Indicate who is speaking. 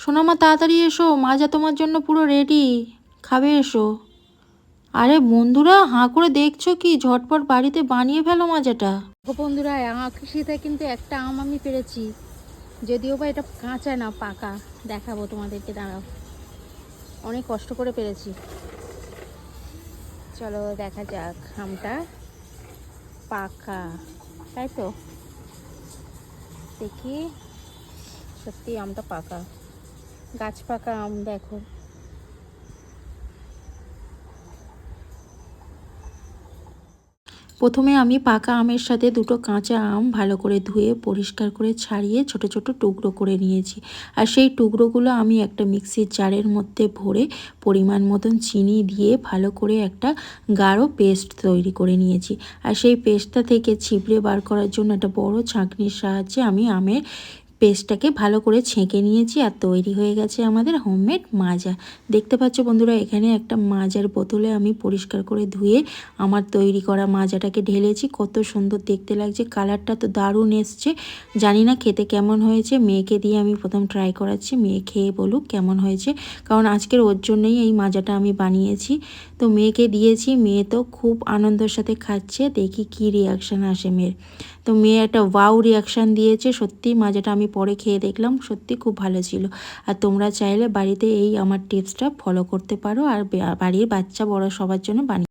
Speaker 1: সোনামা, তাড়াতাড়ি এসো মাজা তোমার জন্য পুরো রেডি খাবে এসো। আরে বন্ধুরা, হাঁ করে দেখছ কি? ঝটপট বাড়িতে বানিয়ে ফেলো মাজাটা। বন্ধুরা আঁকিসিতে কিন্তু একটা আম আমি পেরেছি। যদিও বা এটা কাঁচা না, পাকা। দেখাবো তোমাদেরকে, দাঁড়াও। অনেক কষ্ট করে পেরেছি। চলো দেখা যাক, আমটা পাকা। তাই তো? দেখি সত্যি আমটা পাকা। গাছ পাকা আম, দেখো। প্রথমে আমি পাকা আমের সাথে দুটো কাঁচা আম ভালো করে ধুয়ে, পরিষ্কার করে ছাড়িয়ে ছোট ছোট টুকরো করে নিয়েছি। আর সেই টুকরোগুলো আমি একটা মিক্সির জারের মধ্যে ভরে পরিমাণ মতন চিনি দিয়ে ভালো করে একটা গাঢ় পেস্ট তৈরি করে নিয়েছি। আর সেই পেস্টটা থেকে ছিপড়ে বার করার জন্য একটা বড় ছাঁকনির সাহায্যে আমি আমের পেস্টটাকে ভালো করে ছেঁকে নিয়েছি আর তৈরি হয়ে গেছে আমাদের হোমমেড মাজা। দেখতে পাচ্ছ বন্ধুরা, এখানে একটা মাজার বোতলে আমি পরিষ্কার করে ধুয়ে আমার তৈরি করা মাজাটাকে ঢেলেছি। কত সুন্দর দেখতে লাগছে, কালারটা তো দারুণ এসছে। জানি না খেতে কেমন হয়েছে, মেয়েকে দিয়ে আমি প্রথম ট্রাই করাচ্ছি, মেয়ে খেয়ে বলুক কেমন হয়েছে। কারণ আজকের ওর জন্যই এই মাজাটা আমি বানিয়েছি। তো মেয়েকে দিয়েছি, মেয়ে তো খুব আনন্দের সাথে খাচ্ছে, দেখি কি রিয়াকশান আসে মেয়ের। তো মেয়ে একটা ওয়াও রিয়াকশান দিয়েছে সত্যি মাজাটা আমি পরে খেয়ে দেখলাম সত্যি খুব ভালো ছিল। আর তোমরা চাইলে বাড়িতে এই আমার টিপসটা ফলো করতে পারো। আর বাড়ির বাচ্চা বড় সবার জন্য বানিয়ে